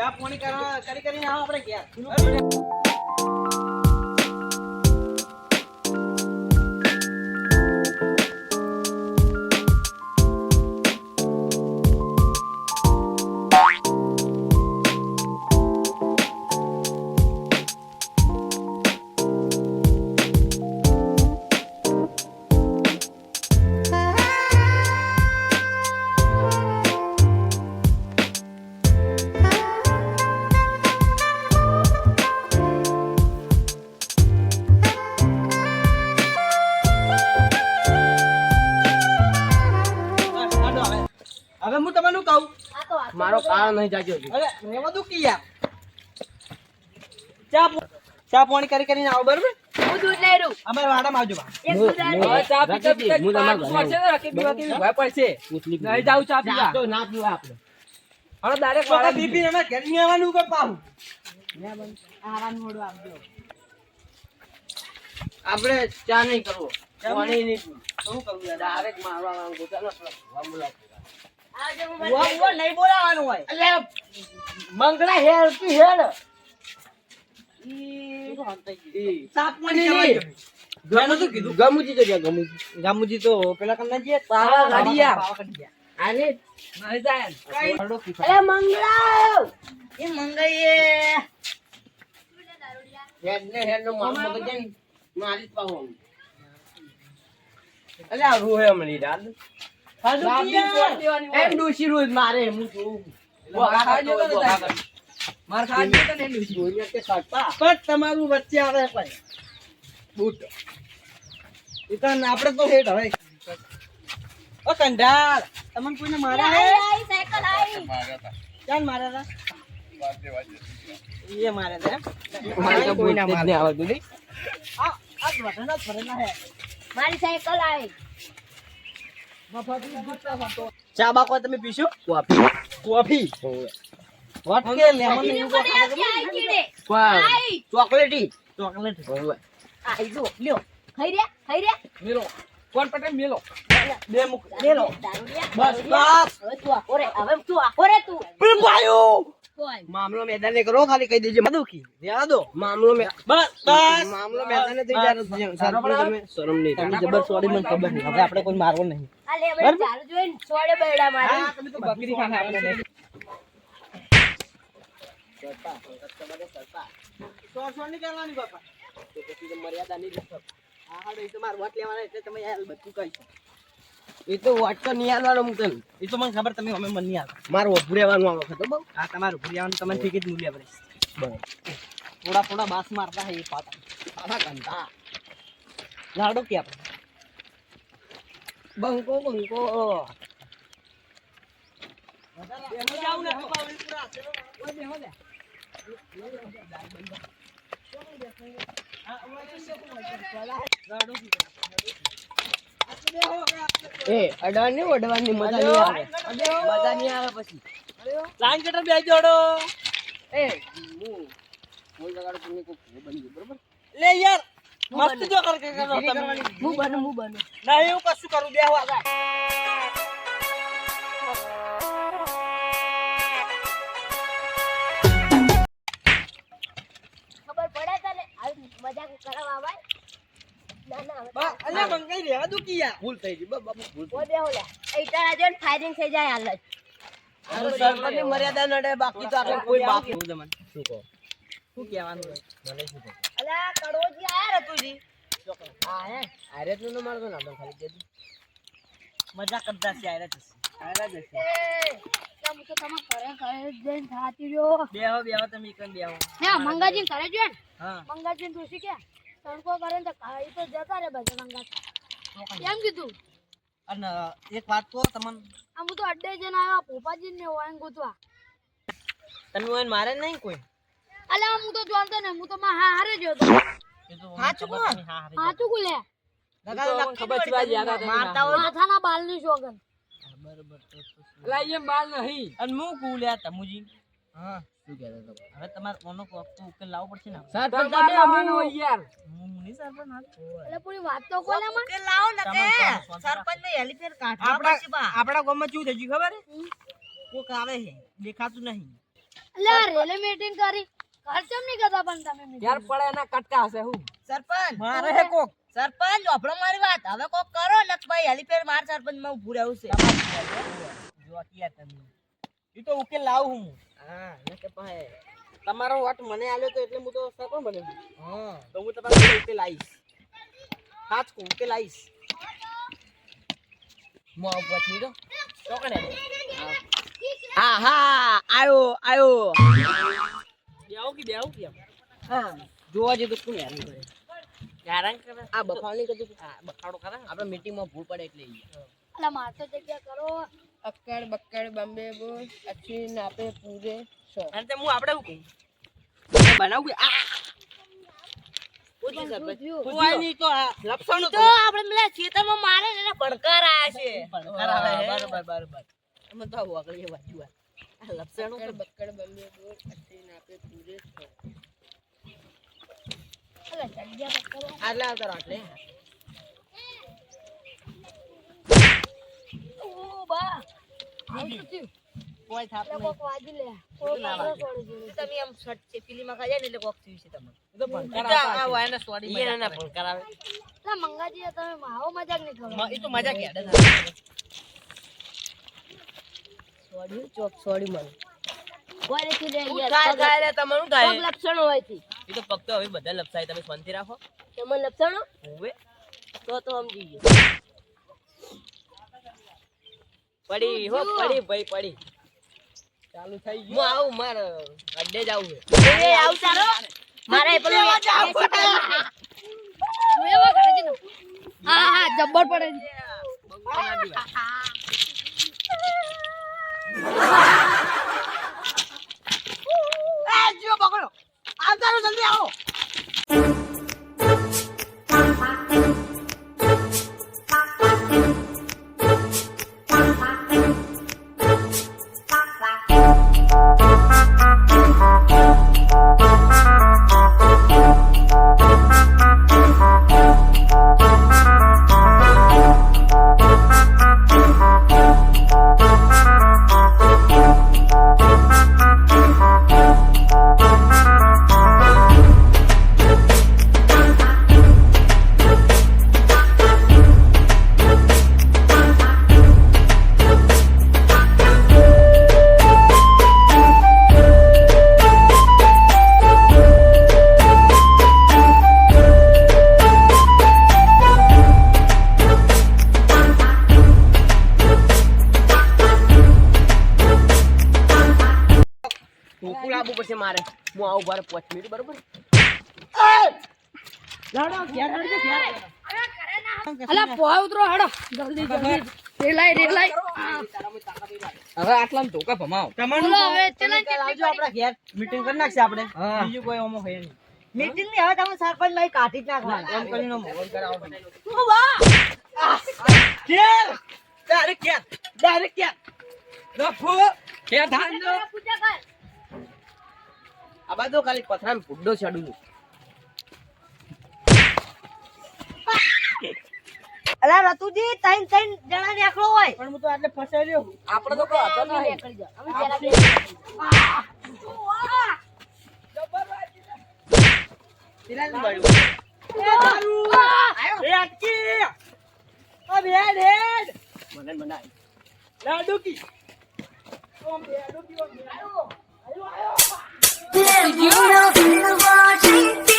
ચા પાણી કરવા કરી કરીને આવો આપણે ઘેર. મારો નહીં જાગ્યો છે. અરે રેવા દો કે યાર ચા ચા પાણી કરી કરીને આવો બરોબર? અમારે વાડામાં આવજો બા. ચા પીતા પીતા હું તમારા પાછું પડશે બીવા કેવી ભય પડશે. નહીં જાવું ચા પીવા. તો ના પીવા આપણે. હવે ઘેર આવવાનું કે ચા નહીં કરવો. પાણી નહીં. શું કરવું યાર? ડાયરેક્ટ મારવા વાળા. ઉવા ઉવા નહીં બોલાવાનું હોય. અલ્યા, મંગળા હેર તું હેર. અલ્યા રોહે મળી પીયા. એમ ડોશી રોજ મારે હું જોઉં. તમારું વચ્ચે આવે પણ બૂટ. એ તો આપણે તો હેઠ હવે ઓ કંડાળ તમને કોઈને માર્યા હે? ક્યાં માર્યા હતા એ મારે છે. મારે કોઈને બોલતે જ નહીં. આ આ ફરેલા હે. મારી સાયકલ આવી ચા બા કોઈ તમે પીશો? કોફી. કોફી? હોવે. વોટ કે લેમન ચોકલેટી. ચોકલેટ. હોવે. આઈ જો લ્યો. ખાઈ રહ્યા? ખાઈ રહ્યા? મેલો. કોણ પટેલ મેલો. બે મુક બે લો દારૂડિયા, બસ. બસ. હવે તું આખો રે. હવે તું આખો રે તું. કોઈ મામલો મેદાન ને કરો ખાલી કહી દેજે. મધુકી રેવા દો. મામલો મે બસ બસ. મામલો મેદાને થઈ જાય તો પણ તમે શરમ નહીં. તમને જબર સોરી મને ખબર નહીં. હવે આપણે કોઈ મારવો નહીં. આ હવે ચાલુ જોઈને છોડે બૈડા મારી. હા તમે તો બકરી ખાને આપણે નહીં સો સો ની કરવાની બાપા. તો પછી મર્યાદા નહીં રાખો. હા હા એ તો મારે વોટ લેવાના એટલે તમે બધું કહીશું એ તો વોટ તો નહીં આલવાનો હું તને એ તો મને ખબર તમે અમે મને નહીં આવે મારે ઉભું રહેવાનું આ વખતે બહુ હા તમારું ભૂલિયાવાનું તમને જ મૂલ્ય પડે બરાબર થોડા થોડા બાસ મારતા હે એ પાટા આના કંટા લાડો કે આપણે બંકો બંકો એ અડવાની ઓડવાની મજા નહીં આવે. મજા નહીં આવે પછી. લાઈન કટર બે જોડો એ હું કોઈ જગાડો તમને કોઈ બની ગયું બરોબર? લે યાર મસ્ત જો કર કે કરો તમે હું બનું હું બનું. ના એવું કશું કરું બે વાગા ખબર પડે તને? મજાક કરવા આવે? બા અલ્યા મંગાઈ રેવા દો કી ભૂલ થઈ ગઈ બા- બાપુ ભૂલ થઈ કોઈ લે એ તારા ફાયરિંગ થઈ જાય હાલ જ ગઈ મર્યાદા નડે બાકી તો આપણે કોઈ બાકી શું તમને શું કહો શું કહેવાનું મને શું કહો અલા કડોજી આયા રતુજી હા. હે આરે તું ન મારતો ના? ખાલી કીધું મજા કરતા છે આયરા જશે તો તમે ઘરે ઘરે જઈને થાતી રહ્યો બે હો બે તમે એકન બે હો મંગાજી ઘરે જો હા મંગાજી તુસી કે તણકો કરે ને તો ખાઈ તો જતા રે બધા મંગા એમ કીધું. અને એક વાત કહો તમને. આ હું તો અડ્ડે જઈને આવ્યો પોપાજી ને વાંગ ગોતવા. તમે હોય મારે નહીં કોઈ? અલા હું તો જોનતો ને હું તો માં હા હારે જ હતો. એ તો હાચું કોણ? નહીં, હા હારે હાચું કુલે લગા તો ખબર છે વળી યાદ તમે આવે મારતા હોય માથાના બાલની શોગન બરોબર. તો તો શું. અલા, એમ બાલ નહીં. અને હું કહું લ્યા તમુજી? હા. શું કહેતા હતા? હવે તમારે કોનો કોક તો ઉકેલ લાવવો પડશે ને તમે આવવાનું યાર. હું નહીં સરપંચ હાલ. એટલે પૂરી વાત તો કોને આપડા આપડા ગામમાં શું થઈ ગયું ખબર? કોક આવે છે દેખાતું નહીં. એટલે રેલે મીટિંગ કરી. ઘર ચમ નહીં કરતા પણ તમે યાર પડે એના કટકા હશે હું. સરપંચ. મારે હે કોક. સરપંચ આપણો મારી વાત. હવે કોક કરો ને ભાઈ હેલીફેર માર સરપંચમાં ઉભું રહેવું છે. જો અત્યારે તમે. એ તો ઉકેલ લાવું હું. હા કે પાસે તમારો વટ મને આલ્યો તો એટલે હું તો સરપંચ બન્યો. હા. તો હું તમારે ઉકેલ આવીશ. હાથ કો ઉકેલ હું આવું પછી તો ચોકડે હા હા આયો આયો. દેવ કે દેવ કે હા જોવા જઈએ તો શું હેરાન કરે. કારણ કે આ બફાવની કદી આ બખાડો કરે આપણે મીટિંગમાં ભૂલ પડે એટલે. એટલે માર જગ્યા કરો. અક્કડ બક્કડ બમ્બે બોલ અક્ષિન નાપે પૂરે સો અને તે હું આપણે શું કહું? બનાવું કે? આ આટલે આવતા રહો, આટલે તમને. સોડી રે તમારું પગ થાય હોય એ તો ફક્ત હવે બધા લપસાય તમે શાંતિ રાખો તમે લપસણો તો તો સમજી ગયો પડી હો પડી ભાઈ પડી. ચાલુ થઈ હું ગયું આવું માર અડ્ડે જ આવું છે. એ આવ સારો મારે પેલું હું એવા કરે છે ને. હા હા જબ્બર પડે દીવાય. જીઓ પકડો. આવતા જલ્દી આવો. લાવવું પડશે મારે. હું આવું બાર પાંચ મિનિટ બરોબર? અલા પોहा ઉતરો હેડો. જલ્દી જલ્દી. રેલાય રેલાય હવે આટલામાં ધોકા ભમાવો. બોલો હવે ચલાય આવજો આપણા ઘેર. મીટિંગ કરી નાખશે આપણે. બીજું કોઈ ઓમો હોય નહીં. મીટિંગની હવે તમે સરપંચ લઈ કાઢી જ નાખવાના. એમ કરીને મોહન કરાવો તમે. શું ઘેર. ડાયરેક્ટ ઘેર. ડાયરેક્ટ ઘેર. રફો કે ધાન પૂજા કર. આ બાજુ ખાલી પથરામાં ફૂડો ચડું છું અલા રતુજી ત્રણ ત્રણ જણા નીકળો હોય પણ હું તો આટલે ફસાઈ રહ્યો આપણે તો કોઈ હતો નહીં નીકળી અમે જરા There you know in the water.